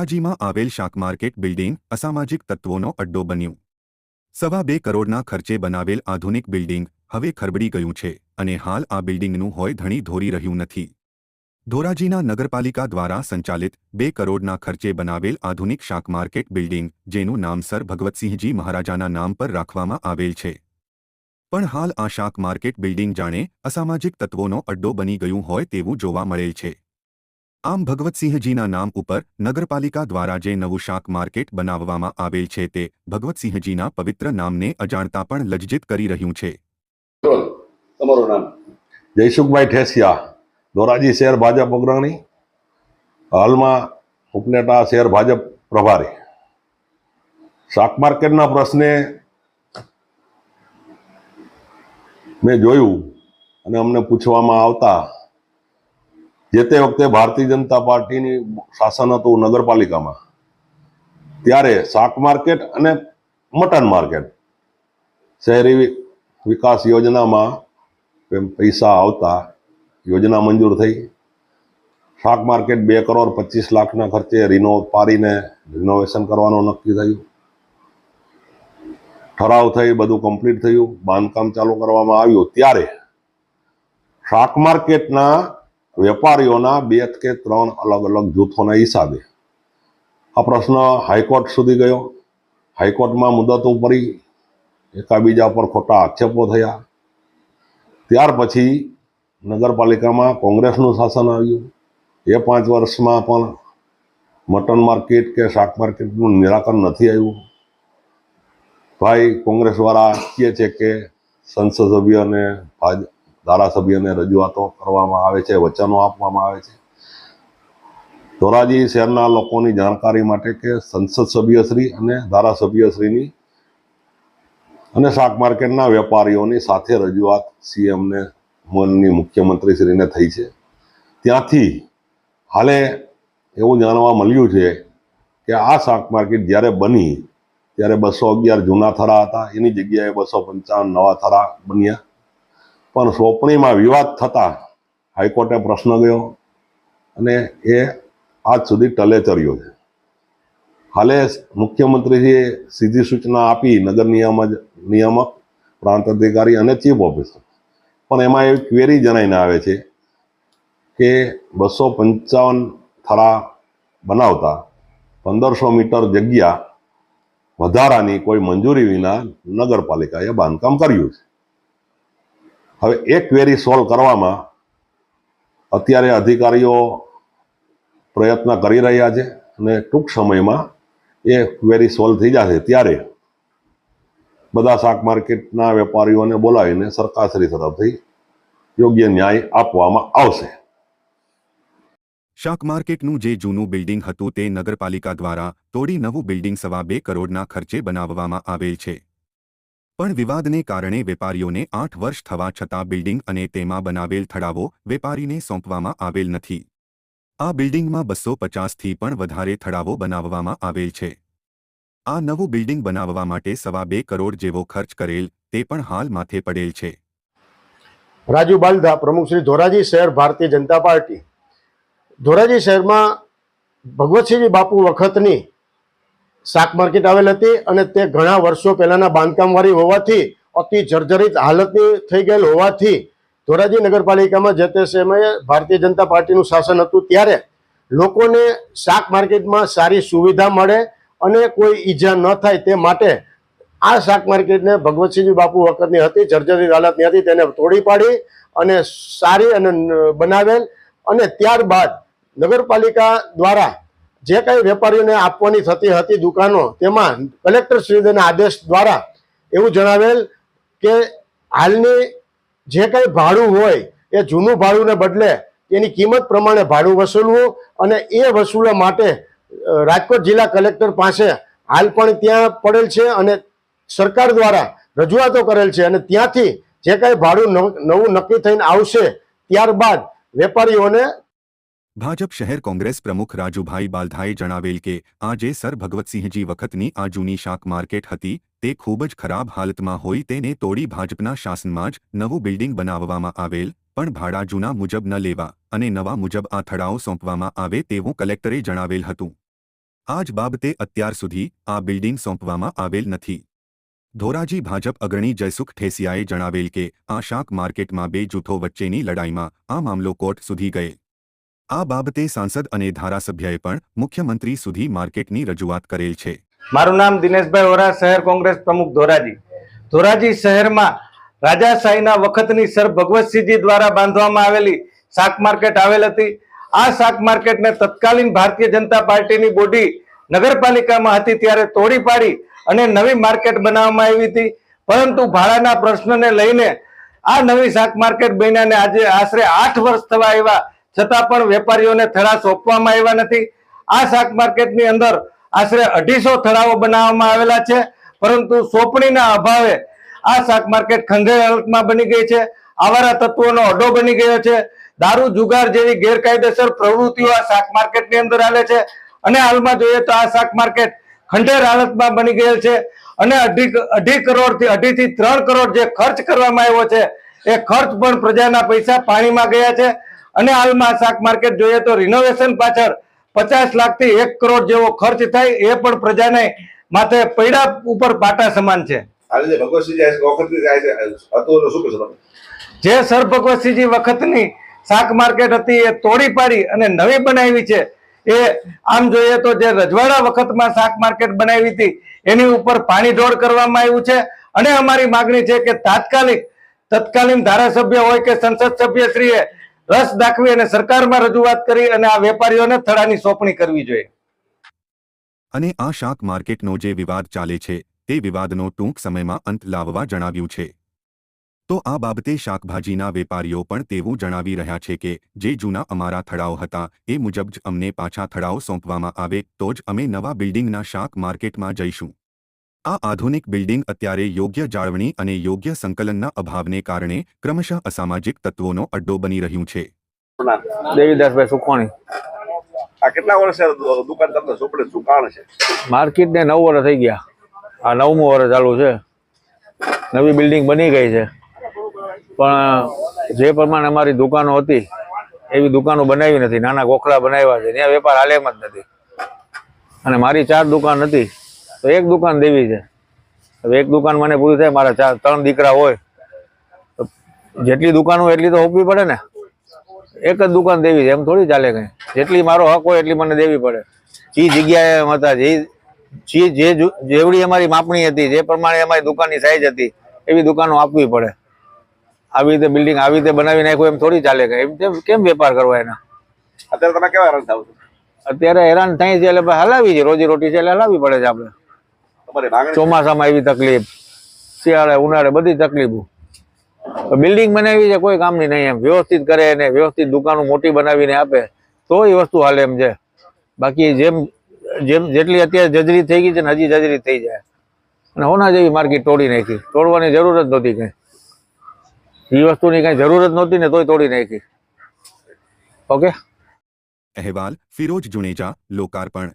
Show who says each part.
Speaker 1: ધોરાજીમાં આવેલ શાક market building અસામાજિક તત્વોનો અડ્ડો બન્યું. સવા બે કરોડના ખર્ચે બનાવેલ આધુનિક બિલ્ડિંગ હવે ખરબડી ગયું છે અને હાલ આ બિલ્ડિંગનું હોય ધણી ધોરી રહ્યું નથી. ધોરાજીના નગરપાલિકા દ્વારા સંચાલિત બે કરોડના ખર્ચે બનાવેલ આધુનિક શાક માર્કેટ બિલ્ડિંગ, જેનું નામ સર ભગવતસિંહજી મહારાજાના નામ પર રાખવામાં આવેલ છે. પણ હાલ આ શાક માર્કેટ બિલ્ડિંગ જાણે અસામાજિક તત્વોનો અડ્ડો બની ગયું હોય તેવું જોવા મળેલ છે. આમ ભગવતસિંહજીના નામ ઉપર નગરપાલિકા દ્વારા જે નવું શાક માર્કેટ બનાવવામાં આવેલ છે તે ભગવતસિંહજીના પવિત્ર નામને અજાણતા પણ લજ્જિત કરી રહ્યું છે.
Speaker 2: તમારું નામ?
Speaker 3: જયસુખભાઈ ઠેસિયા ધોરાજી શહેર ભાજપ અગ્રણી હાલમાં ઉપનેટા શહેર ભાજપ પ્રભારી. શાક માર્કેટના પ્રશ્ને મેં જોયું અને અમને પૂછવામાં આવતા જે તે વખતે ભારતીય જનતા પાર્ટીની શાસન હતું નગરપાલિકામાં, ત્યારે શાક માર્કેટ અને મટન માર્કેટ શહેરી વિકાસ યોજનામાં પૈસા આવતા યોજના મંજૂર થઈ. શાક માર્કેટ બે કરોડ પચીસ લાખના ખર્ચે રિનો પાડીને રિનોવેશન કરવાનું નક્કી થયું. ઠરાવ થઈ, બધું કમ્પ્લીટ થયું. બાંધકામ ચાલુ કરવામાં આવ્યું. ત્યારે શાક માર્કેટના વેપારીઓના બે કે ત્રણ અલગ અલગ જૂથોના હિસાબે. આ પ્રશ્ન હાઈકોર્ટ સુધી ગયો. હાઈકોર્ટમાં મુદતો પડી એકાબીજા પર ખોટા આક્ષેપો થયા. ત્યાર પછી નગરપાલિકામાં કોંગ્રેસનું શાસન આવ્યું. એ પાંચ વર્ષમાં પણ મટન માર્કેટ કે શાક માર્કેટનું નિરાકરણ નથી આવ્યું. ભાઈ કોંગ્રેસવાળા કહે છે કે સંસદ સભ્યને ભાજ ધારાસભ્યને રજૂઆતો કરવામાં આવે છે, વચનો આપવામાં આવે છે. ધોરાજી શહેરના લોકોની જાણકારી માટે કે સંસદ સભ્યશ્રી અને ધારાસભ્યશ્રીની અને શાક માર્કેટના વેપારીઓની સાથે રજૂઆત સીએમને મનની મુખ્યમંત્રીશ્રીને થઈ છે. ત્યાંથી હાલે એવું જાણવા મળ્યું છે કે આ શાક માર્કેટ જ્યારે બની, ત્યારે બસો અગિયાર જૂના થરા હતા. એની જગ્યાએ બસો પંચાવન નવા થરા બન્યા. પણ સોંપણીમાં વિવાદ થતાં હાઈકોર્ટે પ્રશ્ન ગયો અને એ આજ સુધી ટલે ચર્યો છે. હાલે મુખ્યમંત્રીજીએ સીધી સૂચના આપી નગર નિયામક નિયામક, પ્રાંત અધિકારી અને ચીફ ઓફિસર. પણ એમાં એવી ક્વેરી જણાઈને આવે છે કે બસો પંચાવન થરા બનાવતા પંદરસો મીટર જગ્યા વધારાની કોઈ મંજૂરી વિના નગરપાલિકાએ બાંધકામ કર્યું છે. હવે એ ક્વેરી સોલ્વ કરવામાં અત્યારે અધિકારીઓ પ્રયત્ન કરી રહ્યા છે અને ટૂંક સમયમાં એ ક્વેરી સોલ્વ થઈ જશે. ત્યારે બધા શાક માર્કેટના વેપારીઓને બોલાવીને સરકારશ્રી તરફથી યોગ્ય ન્યાય આપવામાં આવશે.
Speaker 1: શાક માર્કેટનું જે જૂનું બિલ્ડિંગ હતું તે નગરપાલિકા દ્વારા તોડી નવું બિલ્ડિંગ સવા બે કરોડના ખર્ચે બનાવવામાં આવેલ છે. પણ વિવાદને કારણે વેપારીઓને આઠ વર્ષ થવા છતાં બિલ્ડિંગ અને તેમાં બનાવેલ થડાવો વેપારીને સોંપવામાં આવેલ નથી. આ બિલ્ડિંગમાં બસો પચાસથી પણ વધારે થડાવો બનાવવામાં આવેલ છે. આ નવું બિલ્ડિંગ બનાવવા માટે સવા બે કરોડ જેવો ખર્ચ કરેલ તે પણ હાલ માથે પડેલ છે.
Speaker 4: રાજુ બાલધા પ્રમુખ શ્રી ધોરાજી શહેર ભારતીય જનતા પાર્ટી. ધોરાજી શહેરમાં ભગવતસિંહજી બાપુ વખતની શાક માર્કેટ આવેલ હતી અને તે ઘણા વર્ષો પહેલાના બાંધકામવાળી હોવાથી અતિ જર્જરિત હાલતની થઈ ગયેલ હોવાથી ધોરાજી નગરપાલિકામાં જે તે સમયે ભારતીય જનતા પાર્ટીનું શાસન હતું ત્યારે લોકોને શાક માર્કેટમાં સારી સુવિધા મળે અને કોઈ ઈજા ન થાય તે માટે આ શાક માર્કેટને ભગવતસિંહજી બાપુ વખતની હતી, જર્જરિત હાલતની હતી, તેને તોડી પાડી અને સારી અને બનાવેલ અને ત્યારબાદ નગરપાલિકા દ્વારા જે કંઈ વેપારીઓને આપવાની થતી હતી દુકાનો, તેમાં કલેક્ટર શ્રીના આદેશ દ્વારા એવું જણાવેલ કે હાલની જે કંઈ ભાડું હોય, એ જૂનું ભાડુંને બદલે એની કિંમત પ્રમાણે ભાડું વસૂલવું અને એ વસૂલવા માટે રાજકોટ જિલ્લા કલેક્ટર પાસે હાલ પણ ત્યાં પડેલ છે અને સરકાર દ્વારા રજૂઆતો કરેલ છે અને ત્યાંથી જે કાંઈ ભાડું નવું નક્કી થઈને આવશે, ત્યારબાદ વેપારીઓને
Speaker 1: ભાજપ શહેર કોંગ્રેસ પ્રમુખ રાજુભાઈ બાલધાએ જણાવેલ કે આ જે સર ભગવતસિંહજી વખતની આ જૂની શાક માર્કેટ હતી, તે ખૂબ જ ખરાબ હાલતમાં હોઈ તેને તોડી ભાજપના શાસનમાં જ નવું બિલ્ડિંગ બનાવવામાં આવેલ, પણ ભાડા જૂના મુજબ ન લેવા અને નવા મુજબ આ થડાઓ સોંપવામાં આવે તેવું કલેક્ટરે જણાવેલ હતું. આ જ બાબતે અત્યાર સુધી આ બિલ્ડિંગ સોંપવામાં આવેલ નથી. ધોરાજી ભાજપ અગ્રણી જયસુખ ઠેસિયાએ જણાવેલ કે, આ શાક માર્કેટમાં બે જૂથો વચ્ચેની લડાઈમાં આ મામલો કોર્ટ સુધી ગયે. આ બાબતે સાંસદ અને ધારાસભ્યએ પણ મુખ્યમંત્રી સુધી માર્કેટની રજૂઆત કરેલ છે.
Speaker 5: મારું નામ દિનેશભાઈ ઓરા શહેર કોંગ્રેસ પ્રમુખ ધોરાજી. ધોરાજી શહેરમાં રાજાશાહીના વખતની સર ભગવતસિંહજી દ્વારા બાંધવામાં આવેલી શાક માર્કેટ આવેલ હતી. આ શાક માર્કેટને તત્કાલીન ભારતીય જનતા પાર્ટીની બોડી નગરપાલિકામાં હતી ત્યારે તોડી પાડી અને નવી માર્કેટ બનાવવામાં આવી હતી. પરંતુ ભાડાના પ્રશ્નને લઈને આ નવી શાક માર્કેટ બન્યાને આજે આશરે આઠ વર્ષ થવા આવ્યા. છતાં પણ વેપારીઓને થડા સોંપવામાં આવ્યા નથી. આ શાક માર્કેટની અંદર આશરે અઢીસો થડાઓ બનાવવામાં આવેલા છે. પરંતુ સોંપણીના અભાવે આ શાક માર્કેટ ખંડેર હાલતમાં બની ગઈ છે. આવારા તત્વોનો અડો બની ગયો છે. દારૂ, જુગાર જેવી ગેરકાયદેસર પ્રવૃત્તિઓ આ શાક માર્કેટની અંદર હાલે છે. અને હાલમાં જોઈએ તો આ શાક માર્કેટ ખંડેર હાલતમાં બની ગયેલ છે. અને અઢી અઢી કરોડથી અઢી થી ત્રણ કરોડ જે ખર્ચ કરવામાં આવ્યો છે, એ ખર્ચ પણ પ્રજાના પૈસા પાણીમાં ગયા છે. અને હાલમાં શાક માર્કેટ જોઈએ તો રિનોવેશન પાછળ પચાસ લાખથી એક કરોડ જેવો ખર્ચ થાય એ પણ પ્રજાને માથે પૈડા ઉપર પાટા સમાન છે. જે સર ભગવતસિંહજી વખતની શાક માર્કેટ હતી એ તોડી પાડી અને નવી બનાવી છે. એ આમ જોઈએ તો જે રજવાડા વખતમાં શાક માર્કેટ બનાવી હતી એની ઉપર પાણી ઢોળ કરવામાં આવ્યું છે. અને અમારી માગણી છે કે તાત્કાલિક તત્કાલીન ધારાસભ્ય હોય કે સંસદ સભ્ય શ્રીએ રસ દાખવી અને સરકારમાં રજૂઆત કરી અને આ વેપારીઓને થડાની સોંપણી કરવી જોઈએ.
Speaker 1: અને આ શાક માર્કેટનો જે વિવાદ ચાલે છે, તે વિવાદનો ટૂંક સમયમાં અંત લાવવા જણાવ્યું છે. તો આ બાબતે શાકભાજીના વેપારીઓ પણ તેવું જણાવી રહ્યા છે કે, જે જૂના અમારા થડાઓ હતા, એ મુજબ જ અમને પાછા થડાઓ સોંપવામાં આવે, તો જ અમે નવા બિલ્ડિંગના શાક માર્કેટમાં જઈશું. આ આધુનિક બિલ્ડિંગ અત્યારે યોગ્ય જાળવણી અને યોગ્ય સંકલનના અભાવને કારણે ક્રમશઃ અસામાજિક તત્વોનો અડ્ડો બની રહ્યું છે?
Speaker 6: દેવીદાસભાઈ સુખવાણી.
Speaker 2: આ કેટલા વર્ષે દુકાન તમને સોંપડે શું છે?
Speaker 6: માર્કેટને નવ વર્ષ થઈ ગયા. આ નવમું વર્ષ ચાલુ છે. નવી બિલ્ડિંગ બની ગઈ છે. પણ જે પ્રમાણે અમારી દુકાનો હતી એવી દુકાનો બનાવી નથી. નાના ગોખલા બનાવ્યા છે. ત્યાં વેપાર હાલે જ નથી. અને મારી ચાર દુકાન હતી. તો એક દુકાન દેવી છે. હવે એક દુકાન મને પૂરી થાય મારા ચાર ત્રણ દીકરા હોય તો જેટલી દુકાનો એટલી તો હોપવી પડે ને. એક જ દુકાન દેવી છે એમ થોડી ચાલે કઈ. જેટલી મારો હક હોય એટલી મને દેવી પડે. જે જગ્યાએ હતા જે જે જેવડી અમારી માપણી હતી જે પ્રમાણે અમારી દુકાનની સાઈઝ હતી એવી દુકાનો આપવી પડે. આવી રીતે બિલ્ડિંગ આવી રીતે બનાવી નાખ્યું એમ થોડી ચાલે કઈ. એમ કેમ કેમ વેપાર કરવા એના?
Speaker 2: અત્યારે તમે કેવા હેરાન થાવ છો?
Speaker 6: અત્યારે હેરાન થાય છે એટલે હલાવી છે રોજી રોટી છે એટલે હલાવી પડે છે આપણે. ચોમાસામાં એવી તકલીફ શિયાળે ઉનાળે બધી તકલીફો. બિલ્ડિંગ બનાવી છે કોઈ કામની નહીં એમ. વ્યવસ્થિત કરે ને વ્યવસ્થિત દુકાનો મોટી બનાવીને આપે. તો એ વસ્તુ હાલે એમ છે. બાકી જેમ જેમ જેટલી અત્યારે જજરી થઈ ગઈ છે ને હજી જજરી થઈ જાય. અને હોના જેવી માર્કેટ તોડી નાખી. તોડવાની જરૂર જ નહોતી કઈ. એ વસ્તુની કઈ જરૂર જ નહોતી ને તોય તોડી નાખી. ઓકે?
Speaker 1: અહેવાલ ફિરોજ જુનેજા લોકાર્પણ.